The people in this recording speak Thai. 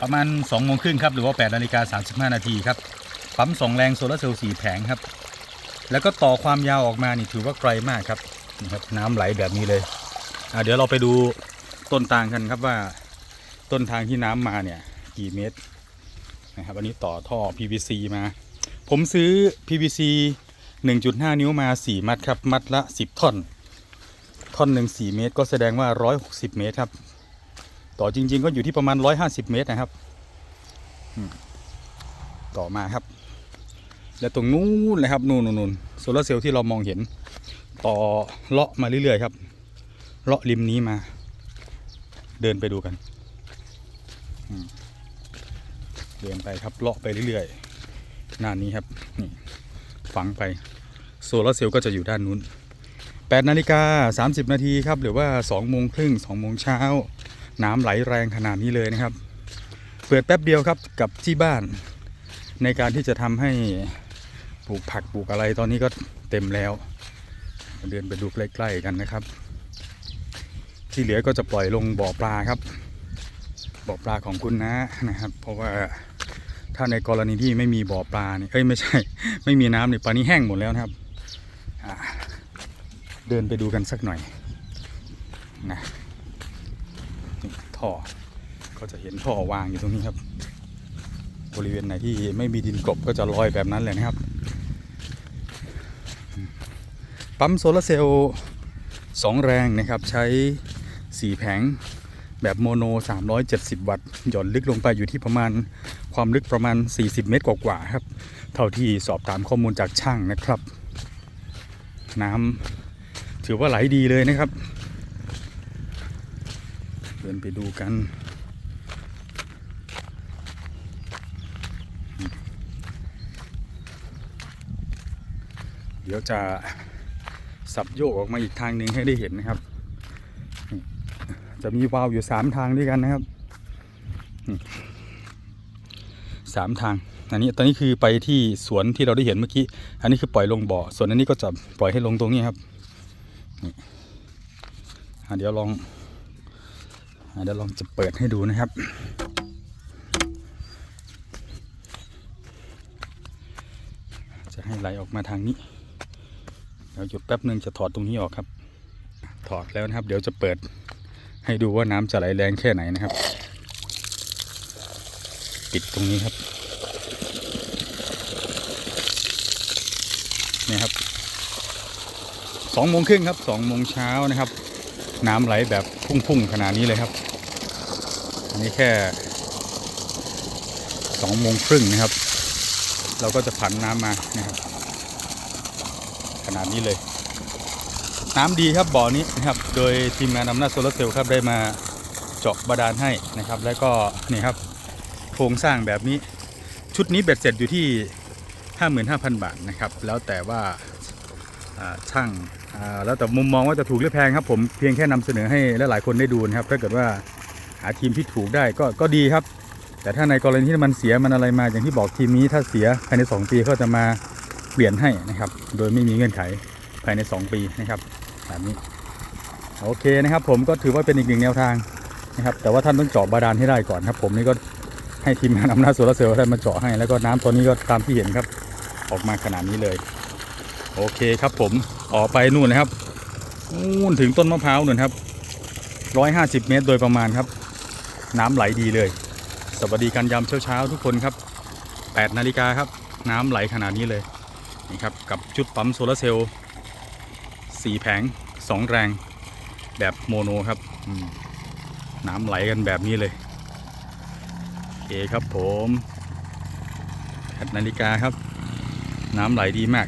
ประมาณ2โมงครึ่งครับหรือว่า8นาฬิกา35 นาทีครับปั๊มสองแรงโซลาร์เซลล์4แผงครับ แล้วก็ต่อความยาวออกมานี่ถือว่าไกลมากครับนี่ครับน้ำไหลแบบนี้เลยอะเดี๋ยวเราไปดูต้นทางกันครับว่าต้นทางที่น้ำมาเนี่ยกี่เมตรนะครับอันนี้ต่อท่อ PVC มา ผมซื้อ PVC 1.5 นิ้วมา 4 มัดครับ มัดละ 10ท่อน ท่อนหนึ่ง4เมตร ก็แสดงว่า 160 เมตรครับ ต่อจริง ๆ ก็อยู่ที่ประมาณ 150 เมตรนะครับ ต่อมาครับ แล้วตรงนู้นเลยครับนู่นนู่นโซลาร์เซลล์ที่เรามองเห็น ต่อเลาะมาเรื่อยๆครับ เลาะริมนี้มา เดินไปดูกัน เดินไปครับเลาะไปเรื่อยๆหน้านี้ครับนี่ฝังไปโซลาร์เซลล์ก็จะอยู่ด้านนู้น8นาฬิกา30 นาทีครับ หรือว่า2โมงครึ่ง2โมงเช้า น้ำไหลแรงขนาดนี้เลยนะครับ เปิดแป๊บเดียวครับกับที่บ้าน ในการที่จะทำให้ปลูกผักปลูกอะไรตอนนี้ก็เต็มแล้ว เดินไปดูใกล้ๆกันนะครับ ที่เหลือก็จะปล่อยลงบ่อปลาครับ บ่อปลาของคุณนะนะครับ เพราะว่าถ้าในกรณีที่ไม่มีบ่อปลาเนี่ยเอ้ยไม่ใช่ ไม่มีน้ำเนี่ยปลานี้แห้งหมดแล้วนะครับเดินไปดูกันสักหน่อยนะ ท่อ ก็จะเห็นท่อวางอยู่ตรงนี้ครับ บริเวณไหนที่ไม่มีดินกลบก็จะลอยแบบนั้นเลยนะครับ ปั๊มโซลาร์เซลล์สองแรงนะครับ ใช้ 4 แผงแบบโมโน 370 วัตต์ หย่อนลึกลงไปอยู่ที่ประมาณความลึกประมาณ 40 เมตรกว่าๆครับ เท่าที่สอบถามข้อมูลจากช่างนะครับ น้ำถือว่าไหลดีเลยนะครับ ดินไปดูกัน เดี๋ยวจะสับโยกออกมาอีกทางหนึ่งให้ได้เห็นนะครับ จะมีวาวอยู่สามทางด้วยกันนะครับสามทาง อันนี้ตอนนี้คือไปที่สวนที่เราได้เห็นเมื่อกี้ อันนี้คือปล่อยลงบ่อ ส่วนอันนี้ก็จะปล่อยให้ลงตรงนี้ครับ เดี๋ยวลอง เดี๋ยวลองจะเปิดให้ดูนะครับ จะให้ไหลออกมาทางนี้เดี๋ยวหยุดแป๊บหนึ่งจะถอดตรงนี้ออกครับ ถอดแล้วนะครับ เดี๋ยวจะเปิดให้ดูว่าน้ำจะไหลแรงแค่ไหนนะครับ ปิดตรงนี้ครับนี่ครับสองโมงครึ่งครับสองโมงเช้านะครับ น้ำไหลแบบพุ่งๆขนาดนี้เลยครับ นี้แค่สองโมงครึ่งนะครับ เราก็จะผันน้ำมานะครับ ขนาดนี้เลย น้ำดีครับบ่อนี้นะครับ โดยทีมงานอำนาจโซลาร์เซลล์ครับได้มาเจาะบาดาลให้นะครับ แล้วก็นี่ครับโครงสร้างแบบนี้ ชุดนี้เบ็ดเสร็จอยู่ที่ 55,000 บาทนะครับ แล้วแต่ว่าช่างแล้วแต่มุมมองว่าจะถูกหรือแพงครับผมเพียงแค่นำเสนอให้ลหลายๆคนได้ดูนะครับถ้าเกิดว่า หาทีมที่ถูกได้ก็ก็ดีครับ แต่ถ้าในกรณีที่มันเสียมันอะไรมาอย่างที่บอกทีมนี้ถ้าเสียภายใน 2 ปีก็จะมาเปลี่ยนให้นะครับ โดยไม่มีเงื่อนไขภายใน 2 ปีนะครับแบบนี้โอเคนะครับ ผมก็ถือว่าเป็นอีกหนึ่งแนวทางนะครับ แต่ว่าท่านต้องเจาะบาดาลให้ได้ก่อนครับ ผมนี่ก็ให้ทีมงานอำนาจโซลาร์เซลล์ได้มาเจาะให้ แล้วก็น้ำตัวนี้ก็ตามที่เห็นครับ ออกมาขนาดนี้เลย โอเคครับ ผมออกไปนู่นนะครับนู่นถึงต้นมะพร้าวนู่นครับร้อยห้าสิบเมตรโดยประมาณครับ น้ำไหลดีเลย สวัสดีกันยามเช้าๆทุกคนครับ8นาฬิกาครับ น้ำไหลขนาดนี้เลยนี่ครับกับชุดปั๊มโซลาร์เซลล์4แผง 2 แรงแบบโมโนครับน้ำไหลกันแบบนี้เลยโอเคครับผม8นาฬิกาครับ น้ำไหลดีมาก